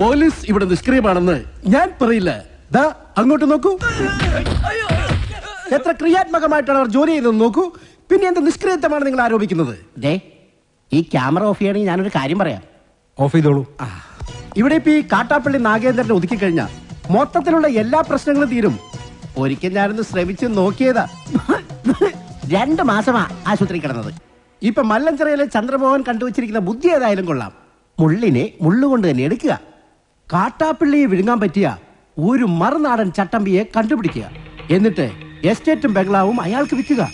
Police ഇവിടെ നിഷ്ക്രിയമാണെന്ന് ഞാൻ പറയില്ല. ദാ അങ്ങോട്ട് നോക്കൂ. എത്ര ക്രിയാത്മകമായിട്ടാണ് അവർ ജോലി ചെയ്തത് നോക്കൂ. പിന്നെ എന്ത് നിഷ്ക്രിയത്വമാണ് നിങ്ങൾ ആരോപിക്കുന്നത്? ദേ ഈ ക്യാമറ ഓഫ് ചെയ്യണമെങ്കിൽ ഞാനൊരു കാര്യം പറയാം. ഓഫ് ചെയ്തോളൂ. ഇവിടെ ഇപ്പൊ ഈ കാട്ടാപ്പള്ളി നാഗേന്ദ്രനെ ഒതുക്കി കഴിഞ്ഞാൽ മൊത്തത്തിലുള്ള എല്ലാ പ്രശ്നങ്ങളും തീരും. ഒരിക്കൽ ഞാനൊന്ന് ശ്രമിച്ച് നോക്കിയതാ. രണ്ട് മാസമാ ആശുപത്രി കിടന്നത്. ഇപ്പൊ മല്ലഞ്ചിറയിലെ ചന്ദ്രമോഹൻ കണ്ടുവച്ചിരിക്കുന്ന ബുദ്ധി ഏതായാലും കൊള്ളാം. മുള്ളിനെ മുള്ളുകൊണ്ട് തന്നെ എടുക്കുക. കാട്ടാപ്പിള്ളിയെ വിഴുങ്ങാൻ പറ്റിയ ഒരു മറുനാടൻ ചട്ടമ്പിയെ കണ്ടുപിടിക്കുക. എന്നിട്ട് എസ്റ്റേറ്റും ബംഗ്ലാവും അയാൾക്ക് വിൽക്കുക.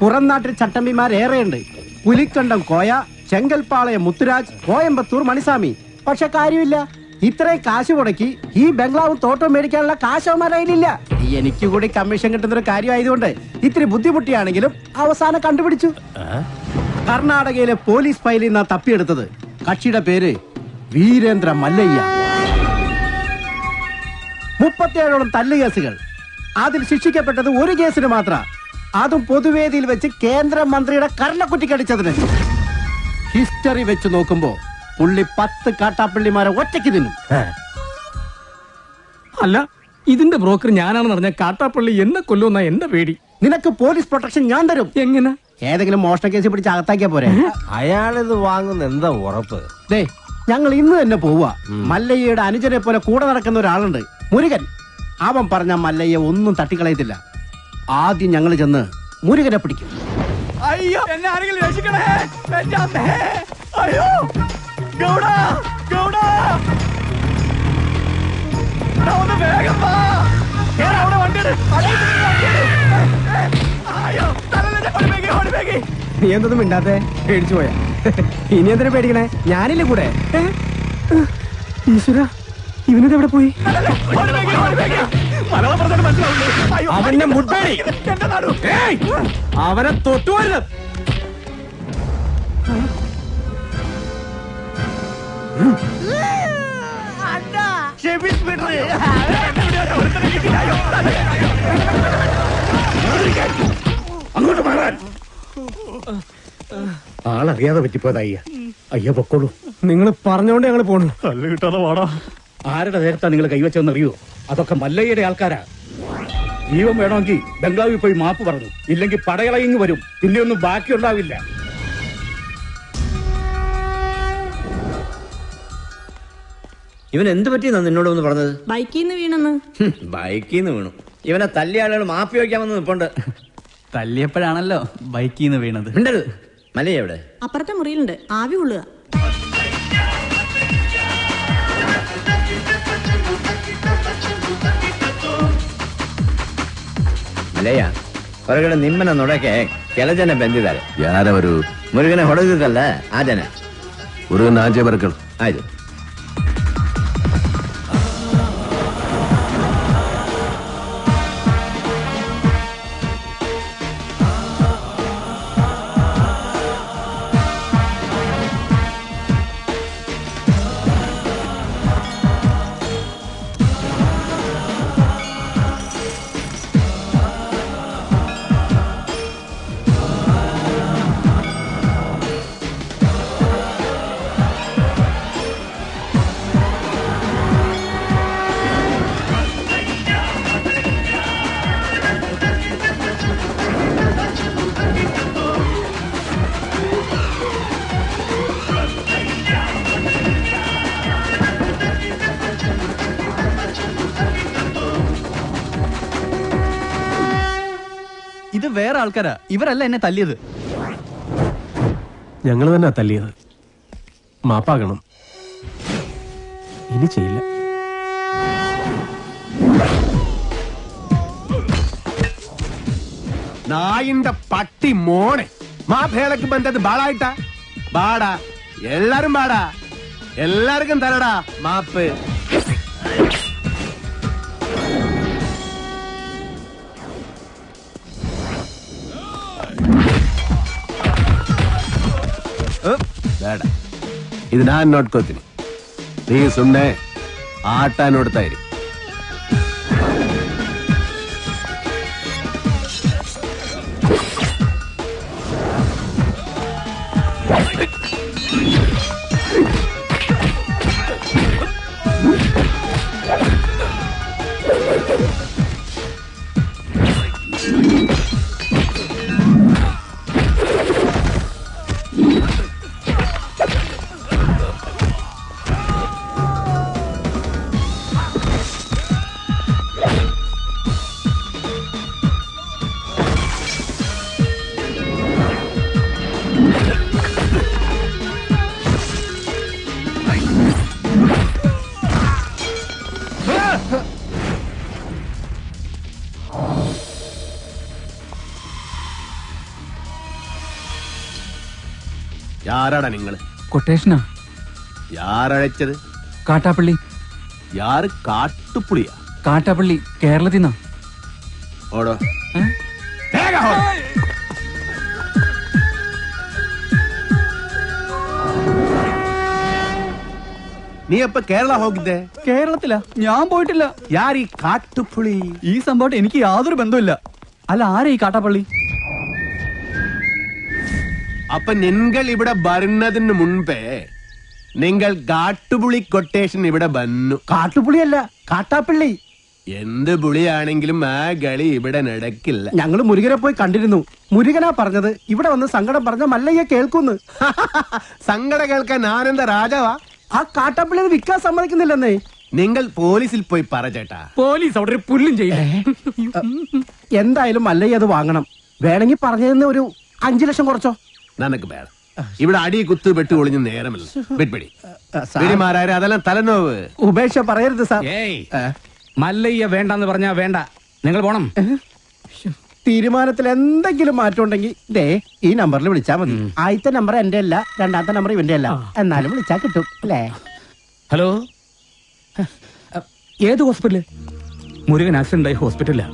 പുറം നാട്ടിൽ ചട്ടമ്പിമാരേറെയുണ്ട് പുലിക്കണ്ടം കോയ ചെങ്കൽപ്പാളയം മുത്തുരാജ് കോയമ്പത്തൂർ മണിസ്വാമി. പക്ഷെ കാര്യമില്ല. ഇത്രയും കാശ് മുടക്കി ഈ ബംഗ്ലാവും തോട്ടവും മേടിക്കാനുള്ള കാശവന്മാരായില്ല എനിക്ക് കൂടി കമ്മീഷൻ കിട്ടുന്ന ഒരു കാര്യമായതുകൊണ്ട് ഇത്തിരി ബുദ്ധിമുട്ടിയാണെങ്കിലും അവസാനം കണ്ടുപിടിച്ചു. കർണാടകയിലെ പോലീസ് ഫയലിൽ നിന്നാണ് തപ്പിയെടുത്തത്. കക്ഷിയുടെ പേര് വീരേന്ദ്ര മല്ലയ്യ. മുപ്പത്തിയേഴോളം തല്ല് കേസുകൾ. അതിൽ ശിക്ഷിക്കപ്പെട്ടത് ഒരു കേസിന് മാത്ര. അതും പൊതുവേദിയിൽ വെച്ച് കേന്ദ്രമന്ത്രിയുടെ കർണക്കുറ്റിക്കടിച്ചതിന് ഹിസ്റ്ററി വെച്ച് നോക്കുമ്പോ പുള്ളി പത്ത് കാട്ടാപ്പള്ളിമാരെ ഒറ്റയ്ക്ക് തിന്നും. അല്ല ഇതിന്റെ ബ്രോക്കർ ഞാനാണെന്ന് പറഞ്ഞ കാട്ടാപ്പള്ളി എന്നെ കൊല്ലുന്ന എന്റെ പേടി. നിനക്ക് പോലീസ് പ്രൊട്ടക്ഷൻ ഞാൻ തരും. എങ്ങനെ? ഏതെങ്കിലും മോഷണ കേസ് പിടിച്ച് അകത്താക്കിയാ പോരെ? അയാളിത് വാങ്ങുന്ന എന്താ ഉറപ്പ്? ദേ ഞങ്ങൾ ഇന്ന് തന്നെ പോവുക. മല്ലയ്യയുടെ അനുജനെ പോലെ കൂടെ നടക്കുന്ന ഒരാളുണ്ട്. മുരുകൻ. അവൻ പറഞ്ഞ മല്ലയ്യ ഒന്നും തട്ടിക്കളയത്തില്ല. ആദ്യം ഞങ്ങൾ ചെന്ന് മുരുകനെ പിടിക്കും. അയ്യോ എന്നെ ആരെങ്കിലും രക്ഷിക്കണേ? അയ്യോ ഗൗഡ ഗൗഡ. ഒന്ന് വേഗം വാ. വണ്ടിയിട്. അയ്യോ നീ എന്തൊന്നും മിണ്ടാത്തെ പേടിച്ചു പോയാ. ഇനി എന്തിനാ പേടിക്കണേ? ഞാനില്ലേ കൂടെ? ഈശ്വര ഇവനത് എവിടെ പോയി? അവന്റെ മുട്ടടി. എന്റെ നാടു. അവനെ തൊട്ടുവരുത് അങ്ങോട്ട് മാറാൻ ആളറിയാതെ പറ്റിപ്പോയതാ അയ്യ. അയ്യ പൊക്കോളൂ. നിങ്ങൾ പറഞ്ഞോണ്ട് ഞങ്ങൾ പോണു. കല്ല് കിട്ടാതെ വാടാ. ആരുടെ നേരത്താ നിങ്ങൾ കൈവച്ചെന്ന് അറിയോ അതൊക്കെ മല്ലയ്യയുടെ ആൾക്കാരാ. ജീവൻ വേണമെങ്കിൽ ബംഗ്ലാവിൽ പോയി മാപ്പ് പറഞ്ഞു. ഇല്ലെങ്കിൽ പടയളയിങ് വരും. പിന്നെ ഒന്നും ബാക്കി ഉണ്ടാവില്ല ഇവൻ എന്ത് പറ്റിയെന്നാ നിന്നോട് ഒന്ന് പറഞ്ഞത്? ബൈക്കിന്ന് നിന്ന് വീണെന്ന്. ബൈക്കിൽ നിന്ന് വീണു. ഇവനെ തല്ലിയ ആളുകൾ മാപ്പി വയ്ക്കാമെന്ന് നിപ്പുണ്ട്. തല്ലിയപ്പോഴാണല്ലോ ബൈക്കിൽ നിന്ന് വീണത് മിണ്ടരുത് മലയ എവിടെ അപ്പുറത്തെ മുറിയിലുണ്ട് ആവി കൊള്ളുക ಮಲೆಯ ಹೊರಗಡೆ ನಿಮ್ಮನ್ನ ನೋಡಕ್ಕೆ ಕೆಲ ಜನ ಬಂದಿದ್ದಾರೆ ಯಾರವರು ಮುರುಗನೆ ಹೊಡೆದಿದ್ದಲ್ಲ ಆ ಜನ ಮುರುಗನ್ ಆಚೆ ಬರ್ಕಳು ಆಯ್ತು വേറെ ആൾക്കാരാ. ഇവരല്ല എന്നെ തല്ലിയത്. ഞങ്ങൾ തന്നെ തല്ലിയത്. മാപ്പാകണം. ഇനി ചെയ്യില്ല. നായിന്റെ പട്ടി മോണെ മാപ്പേളക്ക് ബന്ധത് ബാളായിട്ടാ? ബാടാ. എല്ലാരും ബാടാ. എല്ലാവർക്കും തരടാ. മാപ്പ്. ಬೇಡ ಇದು ನಾನ್ ನೋಡ್ಕೋತೀನಿ ನೀ ಸುಮ್ನೆ ಆಟ ನೋಡ್ತಾ ಇರಿ ആരാടാ നിങ്ങൾ കൊട്ടേഷനാ? ആരഴച്ചത് കാട്ടാപ്പള്ളി. യാറ് കാട്ടുപുളിയാ? കാട്ടാപ്പള്ളി കേരളത്തിൽ നിന്നാ ഓടോ. നീ അപ്പൊ കേരള ഹോക്കിന്റെ കേരളത്തിലാ. ഞാൻ പോയിട്ടില്ല. ഈ സംഭവം എനിക്ക് യാതൊരു ബന്ധമില്ല അല്ല ആരാ ഈ കാട്ടാപ്പള്ളി? അപ്പൊ നിങ്ങൾ ഇവിടെ വരുന്നതിന് മുൻപേ നിങ്ങൾ കാട്ടുപുളി കൊട്ടേഷൻ ഇവിടെ വന്നു. കാട്ടുപുളിയല്ല കാട്ടാപ്പിള്ളി. എന്ത് പുളിയാണെങ്കിലും ആ കളി ഇവിടെ നടക്കില്ല. ഞങ്ങൾ മുരുകനെ പോയി കണ്ടിരുന്നു. മുരുകനാ പറഞ്ഞത്. ഇവിടെ വന്ന് സങ്കടം പറഞ്ഞ മല്ലയ്യ കേൾക്കുന്നു. സങ്കടം കേൾക്കാൻ ആനന്ദ രാജാവാ? ആ കാട്ടാപ്പിള്ളി അത് വിൽക്കാൻ സമ്മതിക്കുന്നില്ലെന്നേ. നിങ്ങൾ പോലീസിൽ പോയി പറ ചേട്ടാ. പോലീസ് അവിടെ ഒരു പുല്ലും ചെയ്യില്ല. എന്തായാലും മല്ലയ്യ അത് വാങ്ങണം. വേണമെങ്കിൽ പറഞ്ഞതിന് ഒരു അഞ്ചു ലക്ഷം കുറച്ചോ? നനക്ക് വേണം ഇവിടെ അടി കുത്ത് വെട്ട് ഒളിഞ്ഞ് നേരമില്ല. വെട്പിടി വെടിമാരാര് അതെല്ലാം തലനോവ്. ഉപേക്ഷ പറയരുത് സാർ. ഏയ്. മല്ലയ്യ വേണ്ടെന്ന് പറഞ്ഞാ വേണ്ട. നിങ്ങൾ പോണം. തീരുമാനത്തിൽ എന്തെങ്കിലും മാറ്റം ഉണ്ടെങ്കിൽ ദേ ഈ നമ്പറിൽ വിളിച്ചാൽ മതി. ആദ്യത്തെ നമ്പർ എന്റെ അല്ല രണ്ടാമത്തെ നമ്പർ ഇവന്റെ അല്ല. എന്നാലും വിളിച്ചാൽ കിട്ടും അല്ലേ? ഹലോ? ഏത് ഹോസ്പിറ്റൽ? മുരുകൻ ആക്സിഡന്റ് ആയി ഹോസ്പിറ്റലിലാ.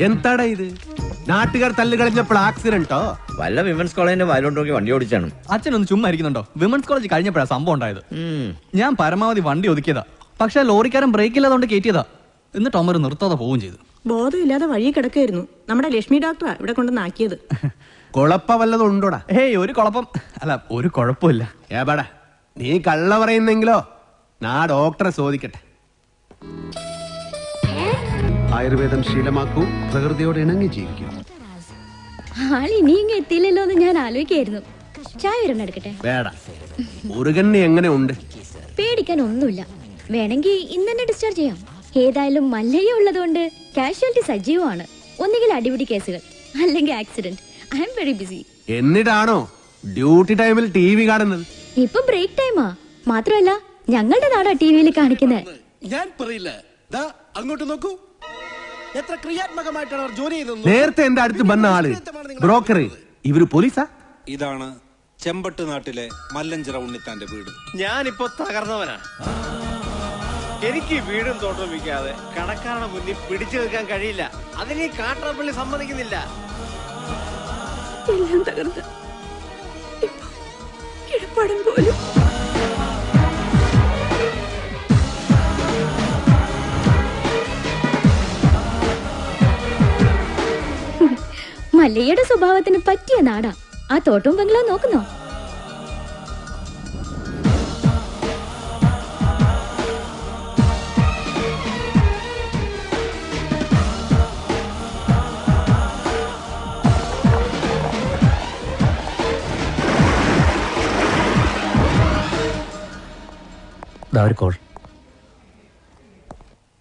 എന്താടാ ഇത്? നാട്ടുകാർ തല്ലുകളഞ്ഞപ്പോൾ ആക്സിഡന്റോ വല്ല വിമൻസ് കോളേജിന്റെ വായിലോട്ട് നോക്കി വണ്ടി ഓടിച്ചാണ്. അച്ഛൻ ഒന്ന് ചുമ്മാ ഇരിക്കുന്നുണ്ടോ? വിമൻസ് കോളേജ് കഴിഞ്ഞപ്പോഴാ സംഭവം ഉണ്ടായത്. ഞാൻ പരമാവധി വണ്ടി ഒതുക്കിയതാ. പക്ഷെ ലോറിക്കാരൻ ബ്രേക്ക് ഇല്ലാതുകൊണ്ട് കയറ്റിയതാ എന്നിട്ട് അമ്മ നിർത്താതെ പോവുകയും ചെയ്തു. ബോധമില്ലാതെ വഴി കിടക്കായിരുന്നു നമ്മുടെ ലക്ഷ്മി ഡോക്ടർ ഇവിടെ കൊണ്ടുവന്നാക്കിയത് കുഴപ്പ വല്ലതും ഉണ്ടോടാ? ഹേയ് ഒരു കുഴപ്പം. അല്ല ഒരു കുഴപ്പമില്ല. ഏപാടാ നീ കള്ള പറയുന്നെങ്കിലോ? നാ ഡോക്ടറെ ചോദിക്കട്ടെ. ആയുർവേദം ശീലമാക്കൂ പ്രകൃതിയോട് ഇണങ്ങി ജീവിക്കൂ. ആൾ ഇനിയും എത്തിയില്ലല്ലോ എന്ന് ഞാൻ ആലോചിക്കായിരുന്നു. ചായ ഒരെണ്ണം എടുക്കട്ടെ? വേട. മുരുകന് എങ്ങനെ ഉണ്ട്? പേടിക്കാൻ ഒന്നുമില്ല. വേണമെങ്കിൽ ഇന്ന് തന്നെ ഡിസ്ചാർജ് ചെയ്യാം. ഏതായാലും മല്ലയ്യ ഉള്ളതുകൊണ്ട് കാഷ്വാലിറ്റി സജീവമാണ്. ഒന്നുകിൽ അടിപിടി കേസുകൾ അല്ലെങ്കിൽ accident I M very busy എന്നിട്ടാണോ ഡ്യൂട്ടി ടൈമിൽ ടി വി കാണുന്നത്? ഇപ്പൊ ബ്രേക്ക് ടൈമാ മാത്രമല്ല ഞങ്ങളുടെ നാടാ ടി വിയിൽ കാണിക്കുന്നത്. ഞാൻ പറയില്ല. ദാ അങ്ങോട്ട് നോക്കൂ. എത്ര ക്രിയാത്മകമായിട്ടാണ് അവർ ജോലി ചെയ്യുന്നത് നേരത്തെ എന്റെ അടുത്ത് വന്ന ആൾ ബ്രോക്കർ ഇവർ പോലീസാ? ഇതാണ് ചെമ്പട്ട് നാട്ടിലെ മല്ലഞ്ചിറ ഉണ്ണിത്താന്റെ വീട്. ഞാനിപ്പോ തകർന്നവനാ. എനിക്ക് വീടും തോട്ടം വിൽക്കാതെ കടക്കാരുടെ മുന്നിൽ പിടിച്ചു നിൽക്കാൻ കഴിയില്ല. അതിന് ഈ കാട്ടറപ്പള്ളി സമ്മതിക്കുന്നില്ല. എല്ലാം തകർന്ന്. പോലും മല്ലയ്യയുടെ സ്വഭാവത്തിന് പറ്റിയ നാടാ. ആ തോട്ടവും ബംഗ്ലാവ് നോക്കുന്നോ?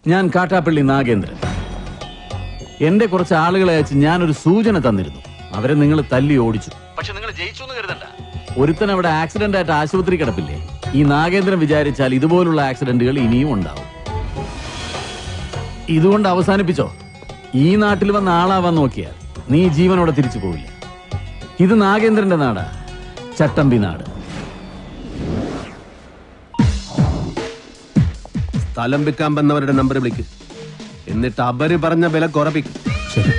ഞാൻ കാട്ടാപ്പള്ളി നാഗേന്ദ്രൻ. എന്റെ കുറച്ച് ആളുകളെ അയച്ച് ഒരു സൂചന തന്നിരുന്നു. അവരെ നിങ്ങൾ തല്ലി ഓടിച്ചു. പക്ഷെ നിങ്ങൾ ജയിച്ചു എന്ന് കരുതണ്ട. ഒരുത്തൻ അവിടെ ആക്സിഡന്റ് ആയിട്ട് ആശുപത്രി കിടപ്പില്ലേ? ഈ നാഗേന്ദ്രൻ വിചാരിച്ചാൽ ഇതുപോലുള്ള ആക്സിഡന്റുകൾ ഇനിയും ഉണ്ടാവും. ഇതുകൊണ്ട് അവസാനിപ്പിച്ചോ? ഈ നാട്ടിൽ വന്ന ആളാവാൻ നോക്കിയാൽ നീ ജീവനോടെ തിരിച്ചു പോവില്ല. ഇത് നാഗേന്ദ്രന്റെ നാടാ. ചട്ടമ്പി നാട്. സ്ഥലം വിൽക്കാൻ വന്നവരുടെ നമ്പർ വിളിക്ക്. എന്നിട്ട് അവർ പറഞ്ഞ വില കുറപ്പിക്കും ശരി.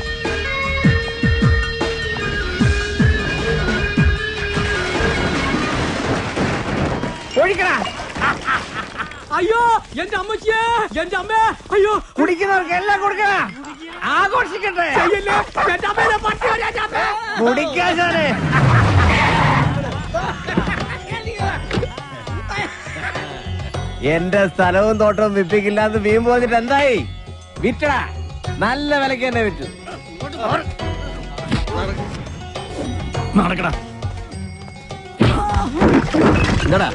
ഒഴിക്കടാ. അയ്യോ എന്റെ അമ്മച്ചിയേ എന്റെ അമ്മേ അയ്യോ. കുടിക്കുന്നവർക്ക് എല്ലാം കൊടുക്കണ ആഘോഷിക്കട്ടെ. ചെയ്യല്ലേ? എന്റെ അമ്മേനെ പട്ടി വരാ, എന്റെ അമ്മേ. കുടിക്കാശാനെ എന്റെ സ്ഥലവും തോട്ടവും വിപ്പിക്കില്ലാന്ന് വീമ്പ് വന്നിട്ട് എന്തായി? വിറ്റടാ. നല്ല വിലക്ക് തന്നെ വിറ്റു. നടക്കടാ. എന്താടാ?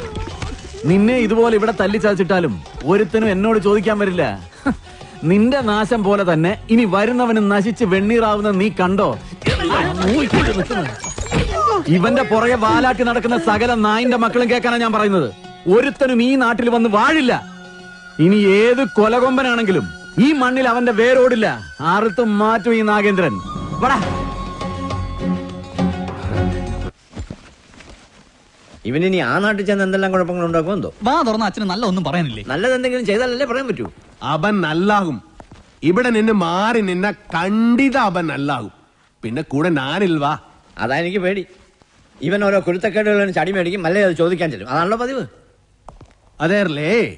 നിന്നെ ഇതുപോലെ ഇവിടെ തല്ലി ചതച്ചിട്ടാലും ഒരുത്തനും എന്നോട് ചോദിക്കാൻ വരില്ല. നിന്റെ നാശം പോലെ തന്നെ ഇനി വരുന്നവന് നശിച്ച് വെണ്ണീറാവുന്ന നീ കണ്ടോ? ഇവന്റെ പുറകെ വാലാട്ടി നടക്കുന്ന സകല നായിന്റെ മക്കളും കേൾക്കാനാ ഞാൻ പറയുന്നത്. ഒരുത്തനും ഈ നാട്ടിൽ വന്ന് വാഴില്ല. ഇനി ഏത് കൊലകൊമ്പനാണെങ്കിലും ഈ മണ്ണിൽ അവന്റെ വേരോടില്ല. ആർത്തും മാറ്റും ഈ നാഗേന്ദ്രൻ. വടാ. ഇവനിനി ആ നാട്ടിൽ ചെന്ന് എന്തെല്ലാം കുഴപ്പങ്ങൾ ഉണ്ടാക്കുമോ എന്തോ? വാ തുറന്ന അച്ഛന് നല്ല ഒന്നും പറയാനില്ലേ? നല്ലതെന്തെങ്കിലും ചെയ്താലല്ലേ പറയാൻ പറ്റൂ? അവൻ നല്ലാകും. ഇവിടെ നിന്ന് മാറി നിന്ന കണ്ടിത അവൻ നല്ലാകും. പിന്നെ കൂടെ ഞാനിൽവാ അതാ എനിക്ക് പേടി. ഇവൻ ഓരോ കുരുത്തക്കേടുകളും ചടി മേടിക്കും അല്ലേ അത് ചോദിക്കാൻ ചെല്ലും. അതാണല്ലോ പതിവ്. അതേറല്ലേ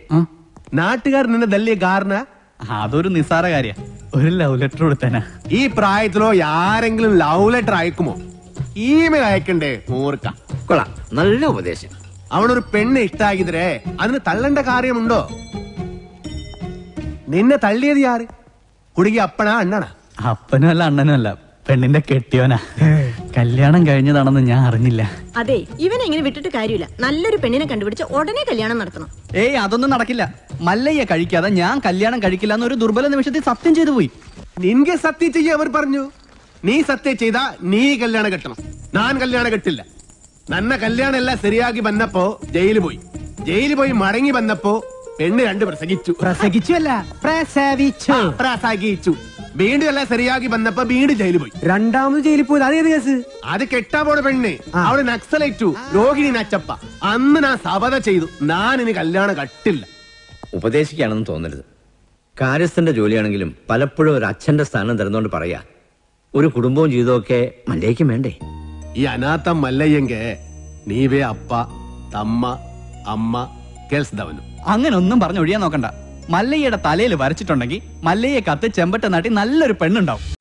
നാട്ടുകാർ നിന്നെ തല്ലിയ കാരണ? അതൊരു നിസ്സാര കാര്യ. ഒരു ലവ് ലെറ്റർ കൊടുത്തേനാ. ഈ പ്രായത്തിലോ ആരെങ്കിലും ലവ് ലെറ്റർ അയക്കുമോ? ഇമെയിൽ അയക്കണ്ടേ മൂർക്ക കൊള്ളാം. നല്ല ഉപദേശം. അവനൊരു പെണ്ണ് ഇഷ്ടാക്കിതരേ അതിന് തള്ളേണ്ട കാര്യമുണ്ടോ? നിന്നെ തള്ളിയത് ആര്? കുടുങ്ങി അപ്പനാ അണ്ണനാ? അപ്പനും അല്ല അണ്ണനും അല്ല. പെണ്ണിന്റെ കെട്ടിയോനാ. കല്യാണം കഴിഞ്ഞതാണെന്ന് ഞാൻ അറിഞ്ഞില്ല. അതെ ഇവനെ ഇങ്ങനെ വിട്ടിട്ട് കാര്യമില്ല. നല്ലൊരു പെണ്ണിനെ കണ്ടുപിടിച്ച് ഉടനെ കല്യാണം നടത്തണം. ഏയ് അതൊന്നും നടക്കില്ല. മല്ലയ്യ കഴിക്കാതെ ഞാൻ കല്യാണം കഴിക്കില്ല എന്നൊരു ദുർബല നിമിഷത്തിൽ സത്യം ചെയ്തു പോയി. നിന്റെ സത്യം ചെയ്യ അവർ പറഞ്ഞു. നീ സത്യം ചെയ്താ നീ കല്യാണം കെട്ടണം. ഞാൻ കല്യാണം കെട്ടില്ല. നന്ന കല്യാണം എല്ലാം ശരിയാക്കി വന്നപ്പോ ജയിലിൽ പോയി. ജയിലിൽ പോയി മടങ്ങി വന്നപ്പോ പെണ്ണ് രണ്ട് പ്രസംഗിച്ചു. പ്രസംഗിച്ചു അല്ല പ്രസവിച്ചു. പ്രസംഗിച്ചു. വീണ്ടും എല്ലാം ശരിയാക്കി വന്നപ്പോ വീണ്ടും ജയിലിൽ പോയി. രണ്ടാമത് ജയിലിൽ പോയി. അതേത് കേസ്? അത് കെട്ടാ പോണ പെണ്ണ്. അവിടെ നക്സലേറ്റു. രോഹിണി നച്ചപ്പ. അന്ന് ഞാൻ സബത ചെയ്തു. ഞാൻ ഇനി കല്യാണം കട്ടില്ല. ഉപദേശിക്കുകയാണെന്ന് തോന്നരുത്. കാര്യസ്ഥന്റെ ജോലിയാണെങ്കിലും പലപ്പോഴും ഒരു അച്ഛന്റെ സ്ഥാനം തരുന്നോണ്ട് പറയാ ഒരു കുടുംബവും ജീവിതമൊക്കെ മല്ലയ്ക്കും വേണ്ടേ? ഈ അനാഥ മല്ലയ്യെങ്ക നീവേ അപ്പ തമ്മ അമ്മ കേൾസ്തവനും. അങ്ങനെ ഒന്നും പറഞ്ഞൊഴിയാൻ നോക്കണ്ട. മല്ലയ്യയുടെ തലയിൽ വരച്ചിട്ടുണ്ടെങ്കിൽ മല്ലയ്യെ കത്ത് ചെമ്പട്ട നാട്ടി നല്ലൊരു പെണ്ണുണ്ടാവും.